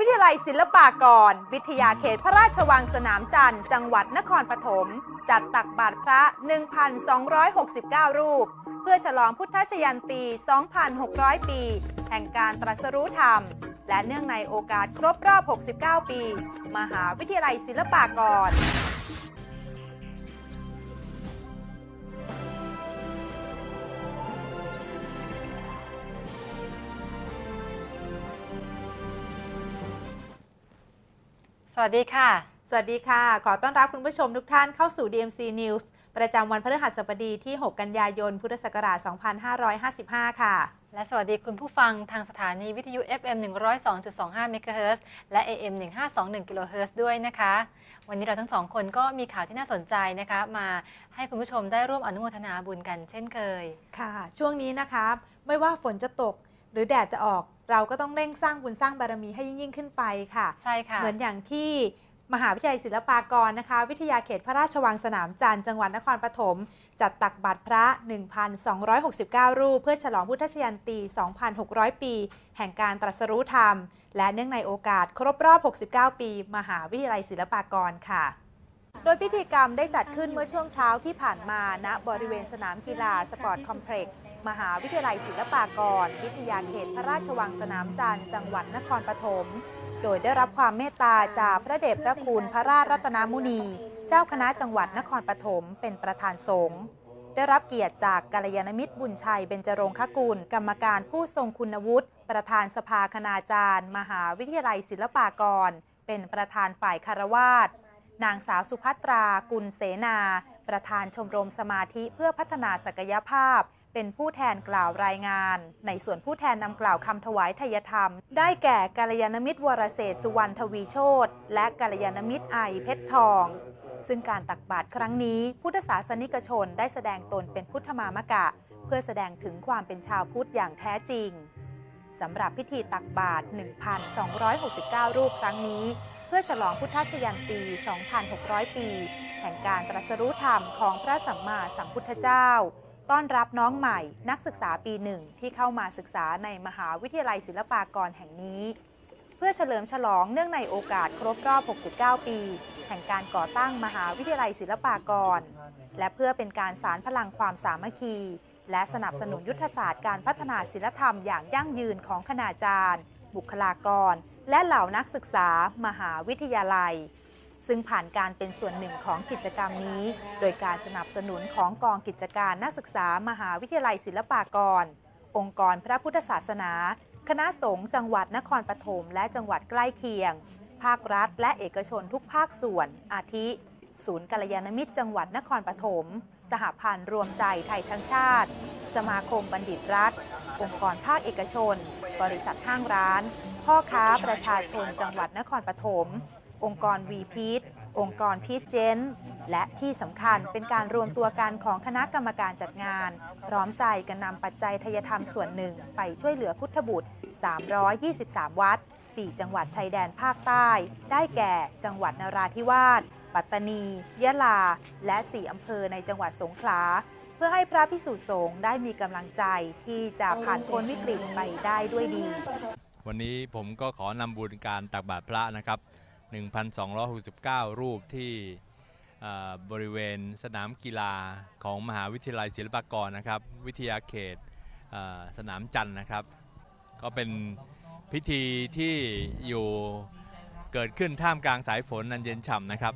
วิทยาลัยศิลปากร วิทยาเขตพระราชวังสนามจันทร์จังหวัดนครปฐมจัดตักบาตรพระ 1,269 รูป เพื่อฉลองพุทธชยันตี 2,600 ปี แห่งการตรัสรู้ธรรม และเนื่องในโอกาสครบรอบ 69 ปี มหาวิทยาลัยศิลปากร สวัสดีค่ะ สวัสดีค่ะ ขอต้อนรับคุณผู้ชมทุกท่านเข้าสู่ DMC News ประจำวันพฤหัสบดีที่ 6 กันยายน พุทธศักราช 2555 ค่ะ และสวัสดีคุณผู้ฟังทางสถานีวิทยุ FM 102.25เมกะเฮิรตซ์และ AM 1521กิโลเฮิรตซ์ด้วยนะคะ วันนี้เราทั้งสองคนก็มีข่าวที่น่าสนใจนะคะ มาให้คุณผู้ชมได้ร่วมอนุโมทนาบุญกันเช่นเคย ค่ะ ช่วงนี้นะคะ ไม่ว่าฝนจะตกหรือแดดจะออก เราก็ต้องเร่งสร้างบุญสร้างบารมีให้ยิ่งยิ่งขึ้นไปค่ะ ใช่ค่ะ เหมือนอย่างที่มหาวิทยาลัยศิลปากรนะคะ วิทยาเขตพระราชวังสนามจันทร์จังหวัดนครปฐมจัดตักบาตรพระ 1,269 รูป เพื่อฉลองพุทธชยันตี 2,600 ปี แห่งการตรัสรู้ธรรม และเนื่องในโอกาสครบรอบ 69 ปี มหาวิทยาลัยศิลปากรค่ะ โดยพิธีกรรมได้จัดขึ้นเมื่อช่วงเช้าที่ผ่านมาณบริเวณสนามกีฬาสปอร์ตคอมเพล็กซ์ มหาวิทยาลัยศิลปากร วิทยาเขตพระราชวังสนามจันทร์จังหวัดนครปฐม โดยได้รับความเมตตาจากพระเดชพระคุณพระราชรัตนมุนี เจ้าคณะจังหวัดนครปฐมเป็นประธานสงฆ์ได้รับเกียรติจากกัลยาณมิตรบุญชัยเบญจรงคกุล กรรมการผู้ทรงคุณวุฒิ ประธานสภาคณาจารย์ มหาวิทยาลัยศิลปากร เป็นประธานฝ่ายคารวาสนางสาวสุภัตรา กุลเสนา ประธานชมรมสมาธิเพื่อพัฒนาศักยภาพ เป็นผู้แทนกล่าวรายงาน ในส่วนผู้แทนนำกล่าวคำถวายทยธรรม ได้แก่กัลยาณมิตรวรเศษสุวรรณทวีโชตและกัลยาณมิตรไอเพชรทอง ซึ่งการตักบาตรครั้งนี้ พุทธศาสนิกชนได้แสดงตนเป็นพุทธมามกะ เพื่อแสดงถึงความเป็นชาวพุทธอย่างแท้จริงสำหรับพิธีตักบาตร 1,269 รูปครั้งนี้ เพื่อฉลองพุทธชยันตี 2,600 ปี แห่งการตรัสรู้ธรรมของพระสัมมาสัมพุทธเจ้า ต้อนรับน้องใหม่ นักศึกษาปีหนึ่งที่เข้ามาศึกษาในมหาวิทยาลัยศิลปากรแห่งนี้ เพื่อเฉลิมฉลองเนื่องในโอกาสครบรอบ 69 ปี แห่งการก่อตั้งมหาวิทยาลัยศิลปากร และเพื่อเป็นการสารพลังความสามัคคี และสนับสนุนยุทธศาสตร์การพัฒนาศิลธรรมอย่างยั่งยืนของคณาจารย์ บุคลากร และเหล่านักศึกษามหาวิทยาลัย ซึ่งผ่านการเป็นส่วนหนึ่งของกิจกรรมนี้ โดยการสนับสนุนของกองกิจการนักศึกษามหาวิทยาลัยศิลปากร องค์กรพระพุทธศาสนา คณะสงฆ์จังหวัดนครปฐมและจังหวัดใกล้เคียง ภาครัฐ และเอกชนทุกภาคส่วน อาทิ ศูนย์กัลยาณมิตรจังหวัดนครปฐมสหพันธ์รวมใจไทยทั้งชาติ สมาคมบัณฑิตรัฐ องค์กรภาคเอกชน บริษัทห้างร้าน พ่อค้าประชาชนจังหวัดนครปฐม องค์กรวีพีทองค์กรพีชเจนและที่สำคัญเป็นการรวมตัวกันของคณะกรรมการจัดงาน พร้อมใจกันนำปัจจัยทยธรรมส่วนหนึ่ง ไปช่วยเหลือพุทธบุตร 323 วัด 4 จังหวัดชายแดนภาคใต้ ได้แก่ จังหวัดนราธิวาส ปัตตานี ยะลา และ 4 อำเภอในจังหวัดสงขลา เพื่อให้พระพิสุสงฆ์ได้มีกำลังใจที่จะผ่านพ้นวิกฤตไปได้ด้วยดี วันนี้ผมก็ขอนำบุญการตักบาตรพระนะครับ 1,269 รูปที่บริเวณสนามกีฬาของมหาวิทยาลัยศิลปากรนะครับ วิทยาเขตสนามจันทร์นะครับ ก็เป็นพิธีที่อยู่เกิดขึ้นท่ามกลางสายฝนอันเย็นฉ่ำนะครับ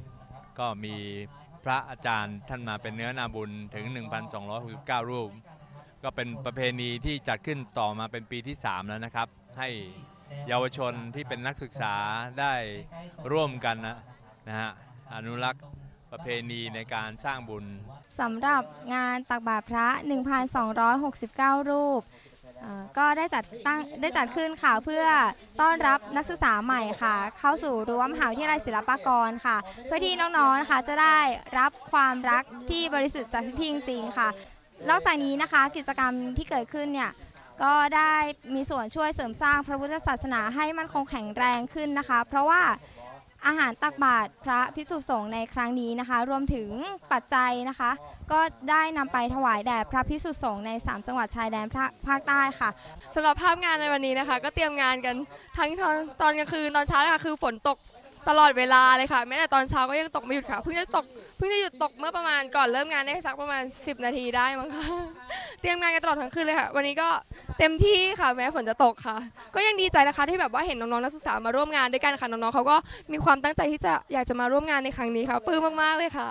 ก็มีพระอาจารย์ท่านมาเป็นเนื้อนาบุญถึง 1,269 รูป ก็เป็นประเพณีที่จัดขึ้นต่อมาเป็นปีที่ 3 แล้วนะครับ ให้ เยาวชนที่เป็นนักศึกษาได้ร่วมกันนะนะฮะอนุรักษ์ประเพณีในการสร้างบุญสำหรับงานตักบาตรพระ 1,269 รูปเอ่อก็ได้จัดตั้งได้จัดขึ้นค่ะเพื่อต้อนรับนักศึกษาใหม่ค่ะ เข้าสู่รั้วมหาวิทยาลัยศิลปากรค่ะ เพื่อที่น้องๆนะคะจะได้รับความรักที่บริสุทธิ์จากพี่ๆจริงค่ะ นอกจากนี้นะคะกิจกรรมที่เกิดขึ้นเนี่ย ก็ได้มีส่วนช่วยเสริมสร้างพระพุทธศาสนาให้มั่นคงแข็งแรงขึ้นนะคะ เพราะว่าอาหารตักบาตรพระพิสุสงฆ์ในครั้งนี้นะคะ รวมถึงปัจจัยนะคะ ก็ได้นำไปถวายแด่พระพิสุสงฆ์ใน 3 จังหวัดชายแดนภาคใต้ค่ะสำหรับภาพงานในวันนี้นะคะ ก็เตรียมงานกันทั้งตอนตอนกลางคืนตอนเช้าเลยค่ะคือฝนตก ตลอดเวลาเลยค่ะ แม้แต่ตอนเช้าก็ยังตกไม่หยุดค่ะ เพิ่งจะตกเพิ่งจะหยุดตกเมื่อประมาณก่อนเริ่มงานได้สักประมาณ 10 นาทีได้มั้งคะเตรียมงานกันตลอดทั้งคืนเลยค่ะ วันนี้ก็เต็มที่ค่ะแม้ฝนจะตกค่ะ ก็ยังดีใจนะคะที่แบบว่าเห็นน้องๆนักศึกษามาร่วมงานด้วยกันค่ะน้องๆเขาก็มีความตั้งใจที่จะอยากจะมาร่วมงานในครั้งนี้ค่ะปลื้มมากๆเลยค่ะ